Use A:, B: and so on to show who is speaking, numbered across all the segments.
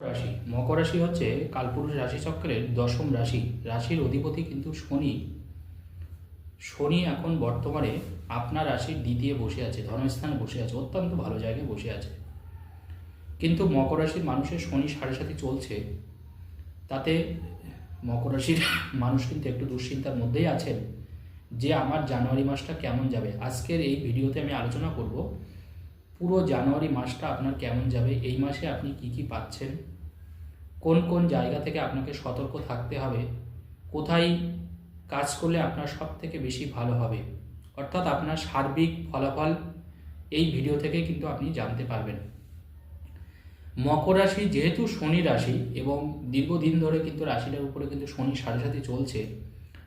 A: রাশি। মকর রাশি হচ্ছে কালপুরুষ রাশি চক্রের দশম রাশি। রাশির অধিপতি কিন্তু শনি। শনি এখন বর্তমানে আপনার রাশির দ্বিতীয় বসে আছে, ধর্মস্থানে বসে আছে, অত্যন্ত ভালো জায়গায় বসে আছে। কিন্তু মকর রাশির মানুষের শনি সাড়ে সাথে চলছে। তাতে মকর রাশির মানুষ কিন্তু একটু দুশ্চিন্তার মধ্যেই আছেন যে আমার জানুয়ারি মাসটা কেমন যাবে। আজকের এই ভিডিওতে আমি আলোচনা করব পুরো জানুয়ারি মাসটা আপনার কেমন যাবে? এই মাসে আপনি কি কি পাচ্ছেন? কোন কোন জায়গা থেকে আপনাকে সতর্ক থাকতে হবে? কোথায় কাজ করলে আপনার সব থেকে বেশি ভালো হবে? অর্থাৎ আপনার সার্বিক ফলাফল এই ভিডিও থেকে কিন্তু আপনি জানতে পারবেন। মকর রাশি যেহেতু শনি রাশি এবং দীর্ঘদিন ধরে কিন্তু রাশিটার উপরে কিন্তু শনি সাড়ে সাথে চলছে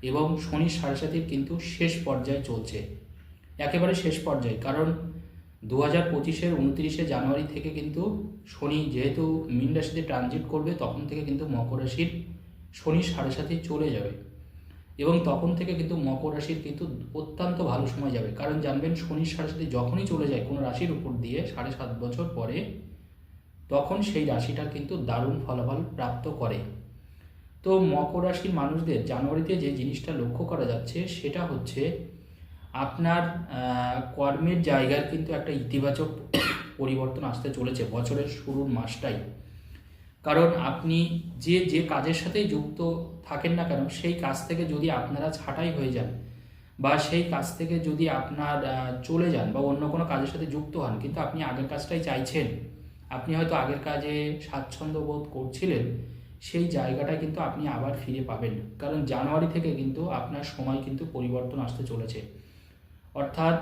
A: এবং শনি সাড়ে সাথে কিন্তু শেষ পর্যায়ে চলছে। একেবারে শেষ পর্যায়ে, কারণ দু হাজার পঁচিশের উনত্রিশে জানুয়ারি থেকে কিন্তু শনি যেহেতু মীন রাশিতে ট্রানজিট করবে, তখন থেকে কিন্তু মকর রাশির শনি সাড়ে সাথে চলে যাবে। এবং তখন থেকে কিন্তু মকর রাশির কিন্তু অত্যন্ত ভালো সময় যাবে। কারণ জানবেন শনির সাড়ে সাথে যখনই চলে যায় কোনো রাশির উপর দিয়ে সাড়ে সাত বছর পরে, তখন সেই রাশিটার কিন্তু দারুণ ফলাফল প্রাপ্ত করে। তো মকর রাশির মানুষদের জানুয়ারিতে যে জিনিসটা লক্ষ্য করা যাচ্ছে, সেটা হচ্ছে আপনার কর্মের জায়গার কিন্তু একটা ইতিবাচক পরিবর্তন আসতে চলেছে বছরের শুরুর মাসটাই। কারণ আপনি যে যে কাজের সাথেই যুক্ত থাকেন না কেন, সেই কাজ থেকে যদি আপনারা ছাঁটাই হয়ে যান বা সেই কাজ থেকে যদি আপনার চলে যান বা অন্য কোনো কাজের সাথে যুক্ত হন, কিন্তু আপনি আগের কাজটাই চাইছেন, আপনি হয়তো আগের কাজে স্বাচ্ছন্দ্য বোধ করছিলেন, সেই জায়গাটা কিন্তু আপনি আবার ফিরে পাবেন। কারণ জানুয়ারি থেকে কিন্তু আপনার সময় কিন্তু পরিবর্তন আসতে চলেছে। অর্থাৎ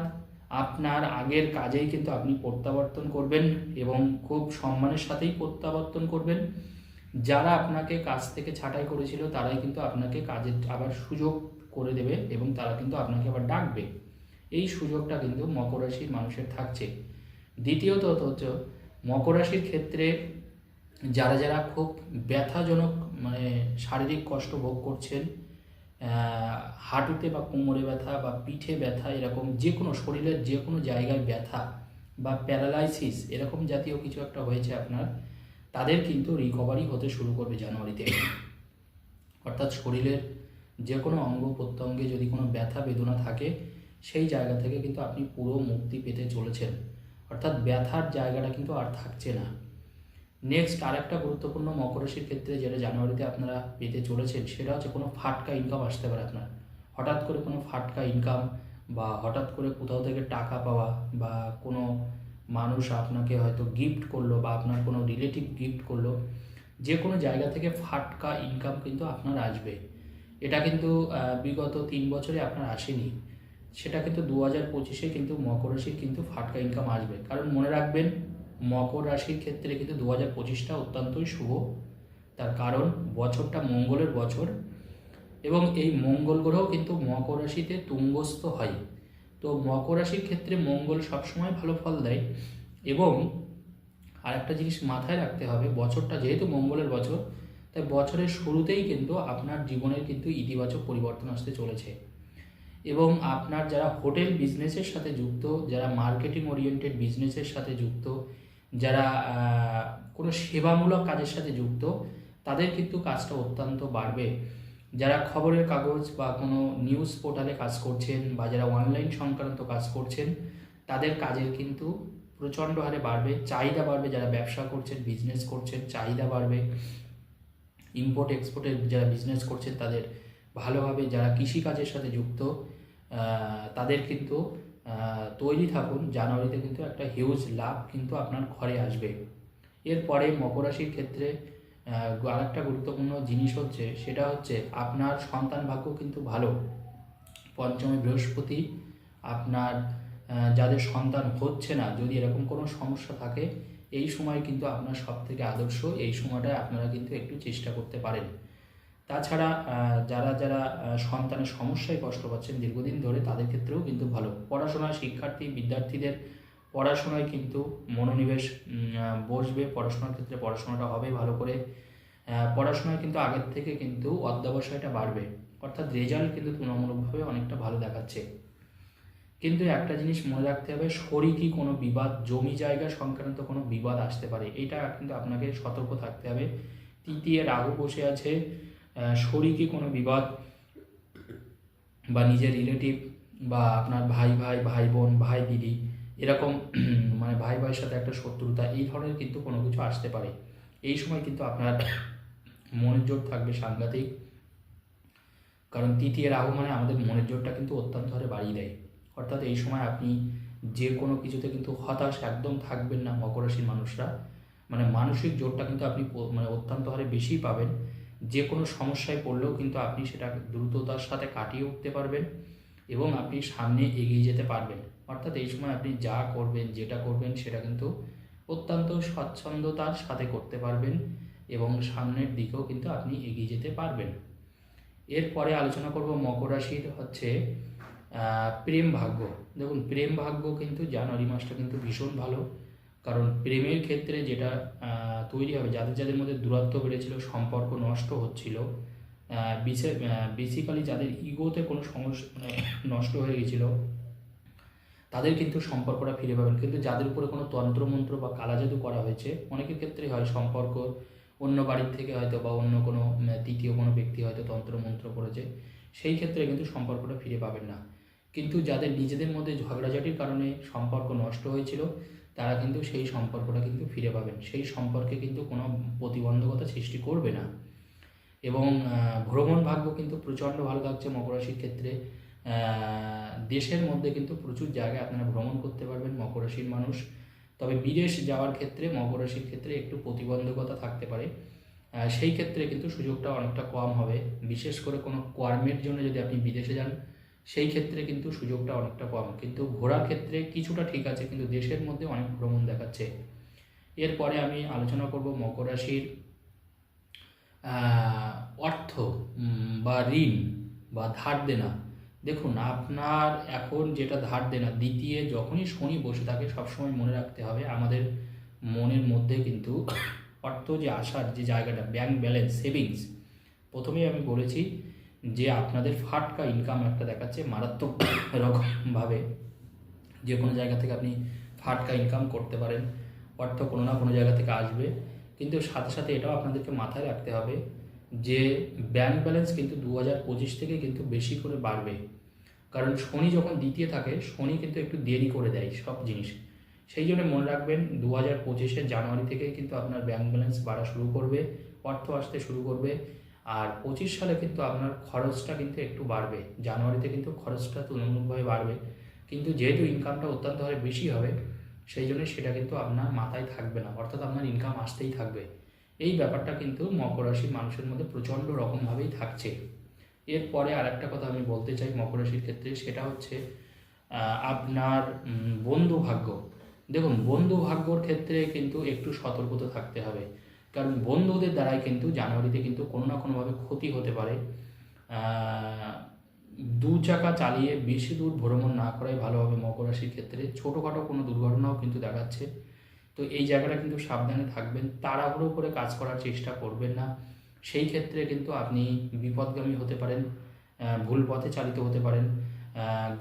A: আপনার আগের কাজেই কিন্তু আপনি প্রত্যাবর্তন করবেন এবং খুব সম্মানের সাথেই প্রত্যাবর্তন করবেন। যারা আপনাকে কাজ থেকে ছাঁটাই করেছিল, তারাই কিন্তু আপনাকে কাজের আবার সুযোগ করে দেবে এবং তারা কিন্তু আপনাকে আবার ডাকবে। এই সুযোগটা কিন্তু মকর রাশির মানুষের থাকছে। দ্বিতীয়ত হচ্ছে মকর রাশির ক্ষেত্রে যারা যারা খুব ব্যথাজনক মানে শারীরিক কষ্ট ভোগ করছেন হাঁটুতে বা কোমরে ব্যথা বা পিঠে ব্যথা এরকম যে কোনো শরীরের যে কোনো জায়গায় ব্যথা বা প্যারালাইসিস এরকম জাতীয় কিছু একটা হয়েছে আপনার, তাদের কিন্তু রিকভারি হতে শুরু করবে জানুয়ারিতে অর্থাৎ শরীরের যে কোনো অঙ্গ প্রত্যঙ্গে যদি কোনো ব্যথা বেদনা থাকে, সেই জায়গা থেকে কিন্তু আপনি পুরো মুক্তি পেতে চলেছেন। অর্থাৎ ব্যথার জায়গাটা কিন্তু আর থাকছে না। নেক্সট আরেকটা গুরুত্বপূর্ণ মকর রাশির ক্ষেত্রে যেটা জানুয়ারিতে আপনারা পেতে চলেছেন, সেটা হচ্ছে কোনো ফাটকা ইনকাম আসতে পারে আপনার। হঠাৎ করে কোনো ফাটকা ইনকাম বা হঠাৎ করে কোথাও থেকে টাকা পাওয়া বা কোনো মানুষ আপনাকে হয়তো গিফট করল বা আপনার কোনো রিলেটিভ গিফট করল, যে কোনো জায়গা থেকে ফাটকা ইনকাম কিন্তু আপনার আসবে। এটা কিন্তু বিগত তিন বছরে আপনার আসেনি। সেটা কিন্তু দু হাজার পঁচিশে কিন্তু মকর রাশির কিন্তু ফাটকা ইনকাম আসবে। কারণ মনে রাখবেন মকর রাশির ক্ষেত্রে কিন্তু দু হাজার পঁচিশটা অত্যন্তই শুভ। তার কারণ বছরটা মঙ্গলের বছর এবং এই মঙ্গল গ্রহ কিন্তু মকর রাশিতে তুঙ্গস্থ হয়। তো মকর রাশির ক্ষেত্রে মঙ্গল সবসময় ভালো ফল দেয় এবং আরেকটা জিনিস মাথায় রাখতে হবে, বছরটা যেহেতু মঙ্গলের বছর, তাই বছরের শুরুতেই কিন্তু আপনার জীবনের কিন্তু ইতিবাচক পরিবর্তন আসতে চলেছে। এবং আপনার যারা হোটেল বিজনেসের সাথে যুক্ত, যারা মার্কেটিং ওরিয়েন্টেড বিজনেসের সাথে যুক্ত যারা কোনো সেবামূলক কাজের সাথে যুক্ত, তাদের কিন্তু কাজটা অত্যন্ত বাড়বে। যারা খবরের কাগজ বা কোনো নিউজ পোর্টালে কাজ করছেন বা যারা অনলাইন সংক্রান্ত কাজ করছেন, তাদের কাজের কিন্তু প্রচণ্ড হারে বাড়বে। চাহিদা বাড়বে যারা ব্যবসা করছেন বিজনেস করছেন, চাহিদা বাড়বে। ইম্পোর্ট এক্সপোর্টের যারা বিজনেস করছেন, তাদের ভালোভাবে যারা কৃষিকাজের সাথে যুক্ত তাদের কিন্তু তৈরি থাকুন। জানুয়ারিতে কিন্তু একটা হিউজ লাভ কিন্তু আপনার ঘরে আসবে। এরপরে মকর রাশির ক্ষেত্রে আরেকটা গুরুত্বপূর্ণ জিনিস হচ্ছে, সেটা হচ্ছে আপনার সন্তান ভাগ্য কিন্তু ভালো। পঞ্চমে বৃহস্পতি, আপনার যাদের সন্তান হচ্ছে না, যদি এরকম কোনো সমস্যা থাকে, এই সময় কিন্তু আপনার সব থেকে আদর্শ, এই সময়টায় আপনারা কিন্তু একটু চেষ্টা করতে পারেন। তাছাড়া যারা যারা সন্তানের সমস্যায় কষ্ট পাচ্ছেন দীর্ঘদিন ধরে, তাদের ক্ষেত্রেও কিন্তু ভালো। পড়াশোনা শিক্ষার্থী, বিদ্যার্থীদের পড়াশোনায় কিন্তু মনোনিবেশ বসবে। পড়াশোনার ক্ষেত্রে পড়াশোনাটা হবে ভালো করে। পড়াশোনায় কিন্তু আগের থেকে কিন্তু অধ্যাবসায়টা বাড়বে। অর্থাৎ রেজাল্ট কিন্তু তুলনামূলকভাবে অনেকটা ভালো দেখাচ্ছে। কিন্তু একটা জিনিস মনে রাখতে হবে শরিকি কোনো বিবাদ, জমি জায়গা সংক্রান্ত কোনো বিবাদ আসতে পারে? এটা কিন্তু আপনাকে সতর্ক থাকতে হবে। তৃতীয় রাহু বসে আছে। শরিকি কোনো বিবাদ? বা নিজের রিলেটিভ বা আপনার ভাই ভাই ভাই বোন, ভাই, দিদি, এরকম মানে ভাই, ভাইয়ের সাথে একটা শত্রুতা, এই ধরনের কিন্তু কোনো কিছু আসতে পারে। এই সময় কিন্তু আপনার মনের জোর থাকবে সাংঘাতিক। কারণ তৃতীয় রাহু মানে আমাদের মনের জোরটা কিন্তু অত্যন্ত হারে বাড়িয়ে দেয়। অর্থাৎ এই সময় আপনি যে কোনো কিছুতে কিন্তু হতাশ একদম থাকবেন না মকর রাশির মানুষরা। মানে মানসিক জোরটা কিন্তু আপনি মানে অত্যন্ত হারে বেশি পাবেন। যে কোনো সমস্যায় পড়লেও কিন্তু আপনি সেটা দ্রুততার সাথে কাটিয়ে উঠতে পারবেন এবং আপনি সামনে এগিয়ে যেতে পারবেন। অর্থাৎ এই সময় আপনি যা করবেন, যেটা করবেন সেটা কিন্তু অত্যন্ত স্বচ্ছন্দতার সাথে করতে পারবেন এবং সামনের দিকেও কিন্তু আপনি এগিয়ে যেতে পারবেন। এরপরে আলোচনা করব মকর রাশির হচ্ছে প্রেম ভাগ্য। দেখুন, প্রেম ভাগ্য কিন্তু জানুয়ারি মাসটা কিন্তু ভীষণ ভালো। কারণ প্রেমের ক্ষেত্রে যেটা তৈরি হবে, যাদের যাদের মধ্যে দূরত্ব বেড়েছিল, সম্পর্ক নষ্ট হচ্ছিল বেসিক্যালি যাদের ইগোতে কোনো সমস্যা মানে নষ্ট হয়ে গেছিল, তাদের কিন্তু সম্পর্কটা ফিরে পাবেন। কিন্তু যাদের উপরে কোনো তন্ত্রমন্ত্র বা কালাজাদু করা হয়েছে, অনেকের ক্ষেত্রে হয় সম্পর্ক, অন্য বাড়ির থেকে হয়তো বা অন্য কোনো তৃতীয় কোনো ব্যক্তি হয়তো তন্ত্রমন্ত্র করেছে, সেই ক্ষেত্রে কিন্তু সম্পর্কটা ফিরে পাবেন না। কিন্তু যাদের নিজেদের মধ্যে ঝগড়াঝাটির কারণে সম্পর্ক নষ্ট হয়েছিল তারা কিন্তু সেই সম্পর্কটা কিন্তু ফিরে পাবেন। সেই সম্পর্কে কিন্তু কোনো প্রতিবন্ধকতা সৃষ্টি করবে না। এবং ভ্রমণ ভাগ্য কিন্তু প্রচণ্ড ভালো থাকছে মকর রাশির ক্ষেত্রে। দেশের মধ্যে কিন্তু প্রচুর জায়গায় আপনারা ভ্রমণ করতে পারবেন, মকর রাশির মানুষ। তবে বিদেশ যাওয়ার ক্ষেত্রে, মকর রাশির ক্ষেত্রে একটু প্রতিবন্ধকতা থাকতে পারে। সেই ক্ষেত্রে কিন্তু সুযোগটা অনেকটা কম হবে। বিশেষ করে কোনো কর্মের জন্য যদি আপনি বিদেশে যান সেই ক্ষেত্রে কিন্তু সুযোগটা অনেকটা কম। কিন্তু ঘোরার ক্ষেত্রে কিছুটা ঠিক আছে, কিন্তু দেশের মধ্যে অনেক ভ্রমণ দেখাচ্ছে। এরপরে আমি আলোচনা করব মকর রাশির অর্থ বা ঋণ, বা ধার দেনা। দেখুন, আপনার এখন যেটা ধার দেনা, দ্বিতীয় যখনই শনি বসে থাকে, সবসময় মনে রাখতে হবে, আমাদের মনের মধ্যে কিন্তু অর্থ যে আসার যে জায়গাটা ব্যাংক ব্যালেন্স সেভিংস প্রথমেই আমি বলেছি যে আপনাদের ফাটকা ইনকাম একটা দেখাচ্ছে মারাত্মক রকমভাবে। যে কোনো জায়গা থেকে আপনি ফাটকা ইনকাম করতে পারেন, অর্থ কোনো না কোনো জায়গা থেকে আসবে। কিন্তু সাথে সাথে এটাও আপনাদেরকে মাথায় রাখতে হবে যে ব্যাংক ব্যালেন্স কিন্তু দু হাজার পঁচিশ থেকে কিন্তু বেশি করে বাড়বে। কারণ শনি যখন দ্বিতীয় থাকে, শনি কিন্তু একটু দেরি করে দেয় সব জিনিস। সেই জন্য মনে রাখবেন দু হাজার পঁচিশের জানুয়ারি থেকেই কিন্তু আপনার ব্যাংক ব্যালেন্স বাড়া শুরু করবে, অর্থ আসতে শুরু করবে। আর পঁচিশ সালে কিন্তু আপনার খরচটা কিন্তু একটু বাড়বে। জানুয়ারিতে কিন্তু খরচটা তুলনামূলকভাবে বাড়বে। কিন্তু যেহেতু ইনকামটা অত্যন্ত হারে বেশি হবে, সেই জন্য সেটা কিন্তু আপনার মাথায় থাকবে না। অর্থাৎ আপনার ইনকাম আসতেই থাকবে। এই ব্যাপারটা কিন্তু মকর রাশির মানুষের মধ্যে প্রচণ্ড রকমভাবেই থাকছে। এরপরে আর একটা কথা আমি বলতে চাই মকর রাশির ক্ষেত্রে, সেটা হচ্ছে আপনার বন্ধু ভাগ্য। দেখুন, বন্ধু ভাগ্যর ক্ষেত্রে কিন্তু একটু সতর্কতা থাকতে হবে। কারণ বন্ধুদের দ্বারাই কিন্তু জানুয়ারিতে কিন্তু কোনো না কোনোভাবে ক্ষতি হতে পারে। দু চাকা চালিয়ে বেশি দূর ভ্রমণ না করাই ভালো হবে মকর রাশির ক্ষেত্রে। ছোটোখাটো কোনো দুর্ঘটনাও কিন্তু দেখাচ্ছে। তো এই জায়গাটা কিন্তু সাবধানে থাকবেন, তাড়াহুড়ো করে কাজ করার চেষ্টা করবেন না। সেই ক্ষেত্রে কিন্তু আপনি বিপদগামী হতে পারেন ভুল পথে চালিত হতে পারেন।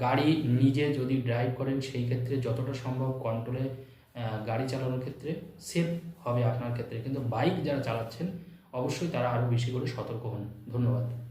A: গাড়ি নিজে যদি ড্রাইভ করেন, সেই ক্ষেত্রে যতটা সম্ভব কন্ট্রোলে গাড়ি চালানোর ক্ষেত্রে সেফ হবে আপনার ক্ষেত্রে। কিন্তু বাইক যারা চালাচ্ছেন, অবশ্যই তারা আরও বেশি করে সতর্ক হন। ধন্যবাদ।